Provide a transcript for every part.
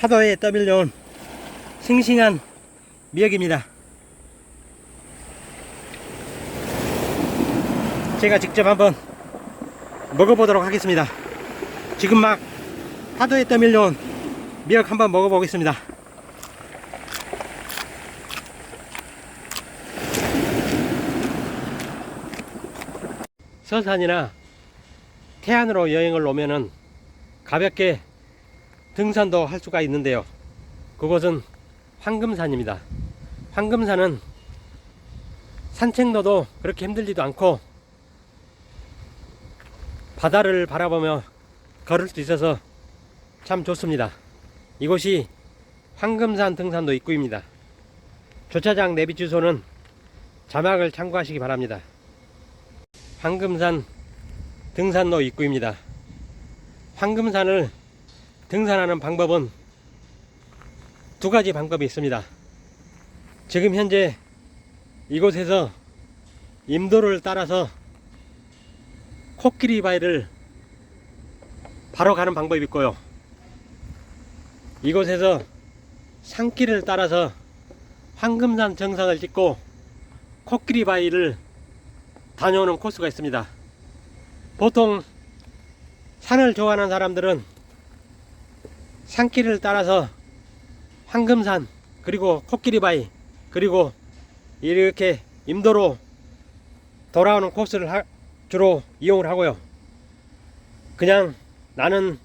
파도에 떠밀려온 싱싱한 미역입니다. 제가 직접 한번 먹어보도록 하겠습니다. 지금 막 파도에 떠밀려온 미역 한번 먹어보겠습니다. 서산이나 태안으로 여행을 오면은 가볍게 등산도 할 수가 있는데요. 그곳은 황금산입니다. 황금산은 산책로도 그렇게 힘들지도 않고 바다를 바라보며 걸을 수 있어서 참 좋습니다. 이곳이 황금산 등산도 입구입니다. 주차장 내비 주소는 자막을 참고하시기 바랍니다. 황금산 등산로 입구입니다. 황금산을 등산하는 방법은 두 가지 방법이 있습니다. 지금 현재 이곳에서 임도를 따라서 코끼리 바위를 바로 가는 방법이 있고요. 이곳에서 산길을 따라서 황금산 정상을 찍고 코끼리 바위를 다녀오는 코스가 있습니다. 보통 산을 좋아하는 사람들은 산길을 따라서 황금산 그리고 코끼리바위 그리고 이렇게 임도로 돌아오는 코스를 하- 주로 이용을 하고요. 그냥 나는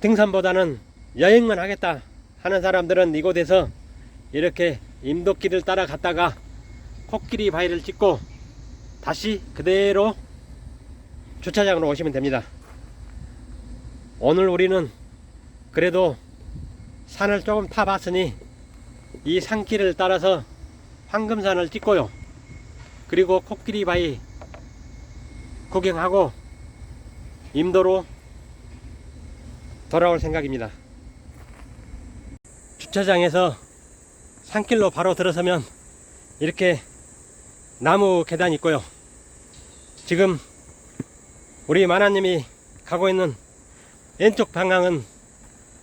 등산보다는 여행만 하겠다 하는 사람들은 이곳에서 이렇게 임도길을 따라 갔다가 코끼리 바위를 찍고 다시 그대로 주차장으로 오시면 됩니다. 오늘 우리는 그래도 산을 조금 타봤으니 이 산길을 따라서 황금산을 찍고요. 그리고 코끼리 바위 구경하고 임도로 돌아올 생각입니다. 주차장에서 산길로 바로 들어서면 이렇게 나무 계단이 있고요. 지금 우리 마나님이 가고 있는 왼쪽 방향은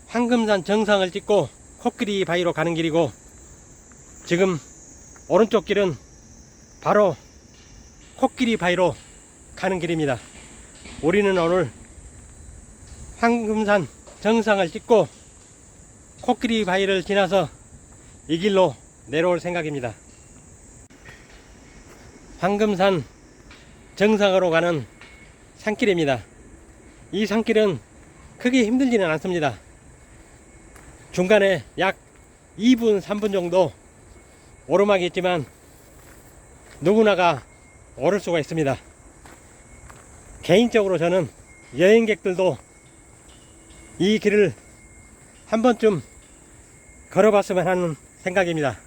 황금산 정상을 찍고 코끼리 바위로 가는 길이고 지금 오른쪽 길은 바로 코끼리 바위로 가는 길입니다. 우리는 오늘 황금산 정상을 찍고 코끼리 바위를 지나서 이 길로 내려올 생각입니다. 황금산 정상으로 가는 산길입니다. 이 산길은 크게 힘들지는 않습니다. 중간에 약 2분, 3분 정도 오르막이 있지만 누구나가 오를 수가 있습니다. 개인적으로 저는 여행객들도 이 길을 한 번쯤 걸어봤으면 하는 생각입니다.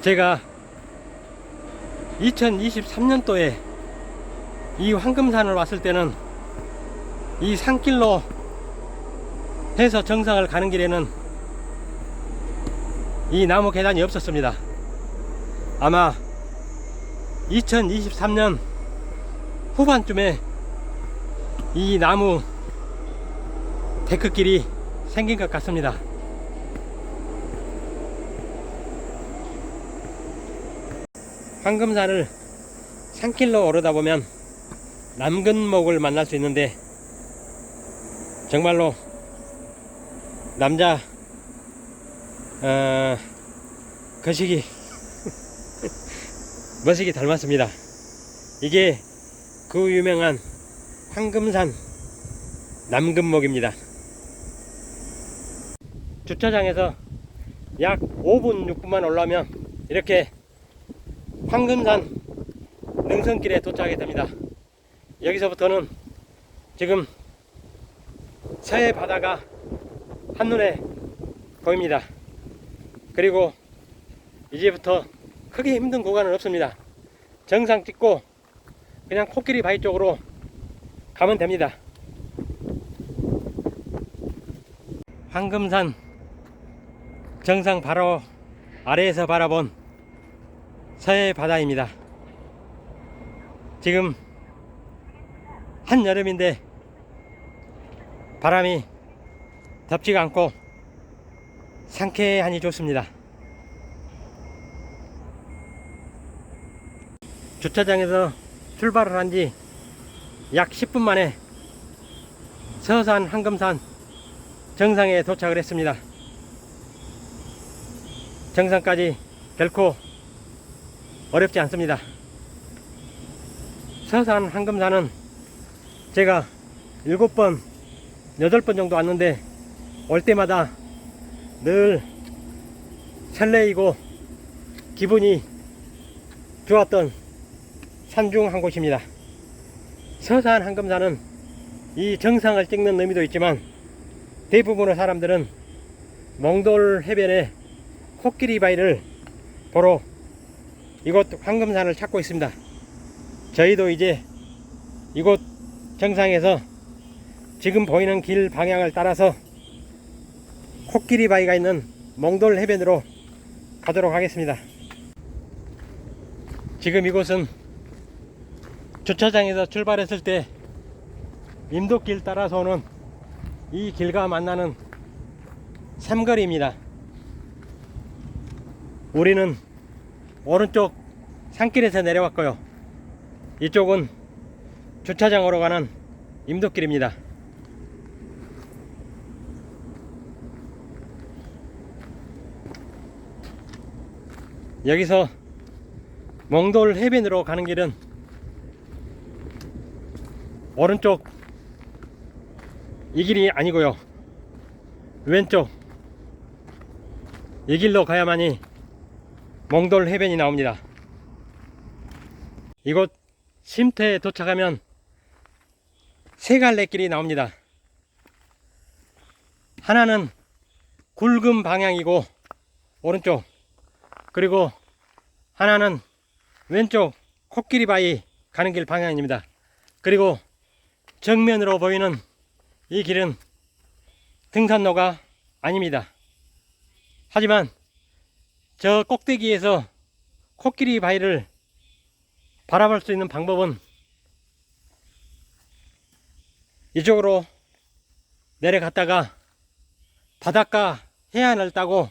제가 2023년도에 이 황금산을 왔을 때는 이 산길로 해서 정상을 가는 길에는 이 나무 계단이 없었습니다. 아마 2023년 후반쯤에 이 나무 데크길이 생긴 것 같습니다. 황금산을 산길로 오르다 보면 남근목을 만날 수 있는데 정말로 남자 어, 거시기 머시기 닮았습니다. 이게 그 유명한 황금산 남근목입니다. 주차장에서 약 5분 6분만 올라오면 이렇게 황금산 능선길에 도착하게 됩니다. 여기서부터는 지금 서해 바다가 한눈에 보입니다. 그리고 이제부터 크게 힘든 구간은 없습니다. 정상 찍고 그냥 코끼리 바위 쪽으로 가면 됩니다. 황금산 정상 바로 아래에서 바라본 서해 바다입니다. 지금 한여름인데 바람이 덥지가 않고 상쾌하니 좋습니다. 주차장에서 출발을 한 지 약 10분 만에 서산 한금산 정상에 도착을 했습니다. 정상까지 결코 어렵지 않습니다. 서산 한금산은 제가 7번, 8번 정도 왔는데 올 때마다 늘 설레이고 기분이 좋았던 산 중 한 곳입니다. 서산 한금산은 이 정상을 찍는 의미도 있지만 대부분의 사람들은 몽돌 해변의 코끼리 바위를 보러 이곳 황금산을 찾고 있습니다. 저희도 이제 이곳 정상에서 지금 보이는 길 방향을 따라서 코끼리 바위가 있는 몽돌 해변으로 가도록 하겠습니다. 지금 이곳은 주차장에서 출발했을 때 임도길 따라서 오는 이 길과 만나는 삼거리입니다. 우리는 오른쪽 산길에서 내려왔고요. 이쪽은 주차장으로 가는 임도길입니다. 여기서 몽돌 해변으로 가는 길은 오른쪽 이 길이 아니고요. 왼쪽 이 길로 가야만이 몽돌 해변이 나옵니다. 이곳 쉼터에 도착하면 세 갈래 길이 나옵니다. 하나는 굵은 방향이고 오른쪽 그리고 하나는 왼쪽 코끼리 바위 가는 길 방향입니다. 그리고 정면으로 보이는 이 길은 등산로가 아닙니다. 하지만 저 꼭대기에서 코끼리 바위를 바라볼 수 있는 방법은 이쪽으로 내려갔다가 바닷가 해안을 따고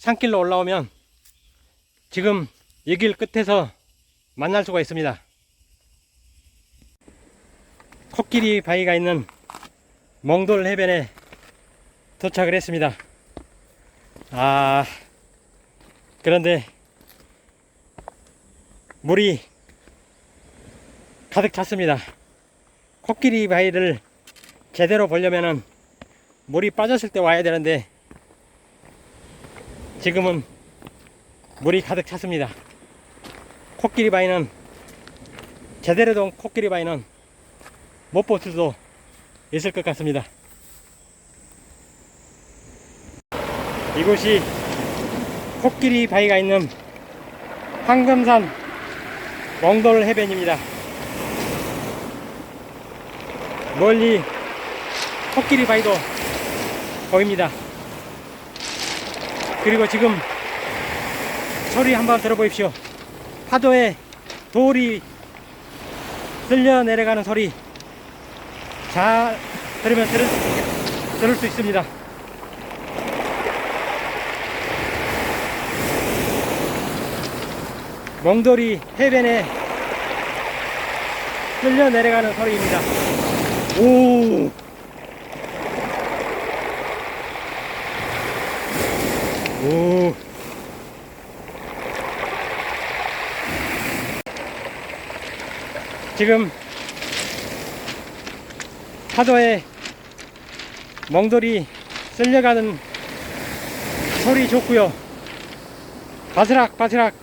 산길로 올라오면 지금 이 길 끝에서 만날 수가 있습니다. 코끼리 바위가 있는 몽돌 해변에 도착을 했습니다. 아, 그런데 물이 가득 찼습니다. 코끼리 바위를 제대로 보려면은 물이 빠졌을 때 와야 되는데 지금은 물이 가득 찼습니다. 코끼리 바위는 제대로 된 코끼리 바위는 못 볼 수도 있을 것 같습니다. 이곳이 코끼리 바위가 있는 황금산 몽돌 해변입니다. 멀리 코끼리 바위도 보입니다. 그리고 지금 소리 한번 들어보십시오. 파도에 돌이 쓸려 내려가는 소리 잘 들으면 들을, 들을 수 있습니다. 몽돌이 해변에 끌려 내려가는 소리입니다. 오! 오! 지금 파도에 멍돌이 쓸려가는 소리 좋고요. 바스락 바스락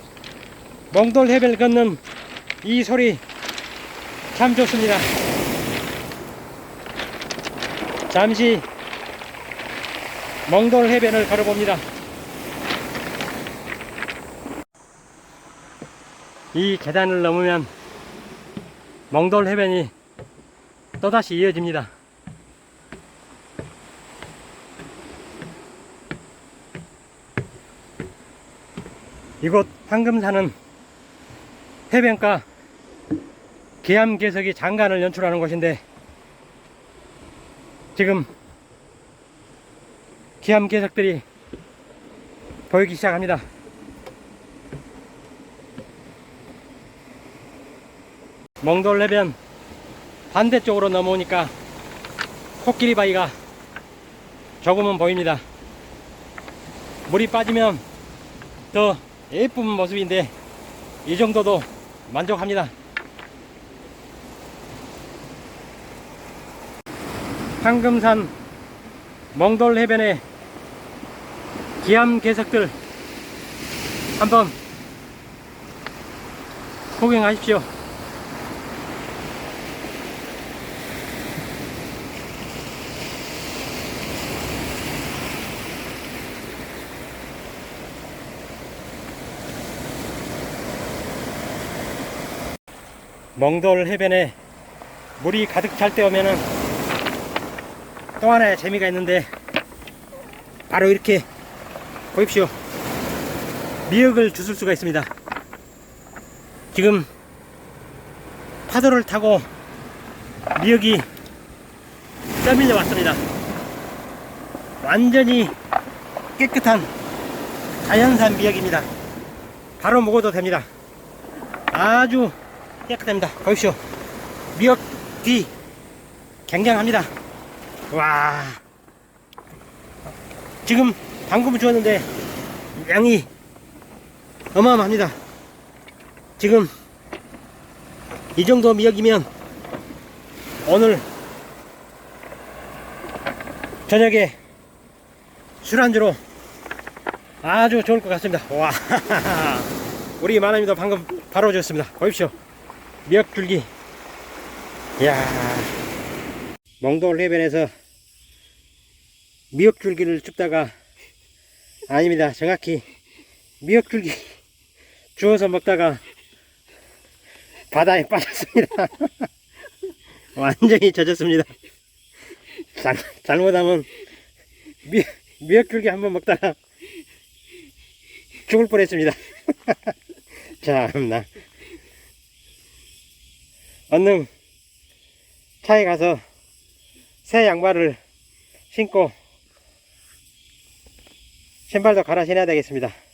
멍돌 해변을 걷는 이 소리 참 좋습니다. 잠시 멍돌 해변을 걸어봅니다. 이 계단을 넘으면 멍돌 해변이 또다시 이어집니다. 이곳 황금산은 해변가 계암계석이 장관을 연출하는 곳인데 지금 계암계석들이 보이기 시작합니다. 멍돌해변 반대쪽으로 넘어오니까 코끼리 바위가 조금은 보입니다. 물이 빠지면 더 예쁜 모습인데 이 정도도 만족합니다. 황금산 멍돌 해변의 기암 개석들 한번 구경하십시오. 멍돌 해변에 물이 가득 찰 때 오면은 또 하나의 재미가 있는데 바로 이렇게 보십시오. 미역을 주술 수가 있습니다. 지금 파도를 타고 미역이 떠밀려 왔습니다. 완전히 깨끗한 자연산 미역입니다. 바로 먹어도 됩니다. 아주 깨끗합니다. 보십시오. 미역 뒤 굉장합니다. 와. 지금 방금 주었는데 양이 어마어마합니다. 지금 이 정도 미역이면 오늘 저녁에 술안주로 아주 좋을 것 같습니다. 와. 우리 마남이도 방금 바로 주었습니다. 보십시오 미역 줄기 이야 멍돌 해변에서 미역줄기를 줍다가 아닙니다. 정확히 미역줄기 주워서 먹다가 바다에 빠졌습니다. 완전히 젖었습니다. 잘, 잘못하면 미, 미역줄기 한번 먹다가 죽을 뻔했습니다. 참나. 얼른 차에 가서 새 양말을 신고 신발도 갈아 신어야 되겠습니다.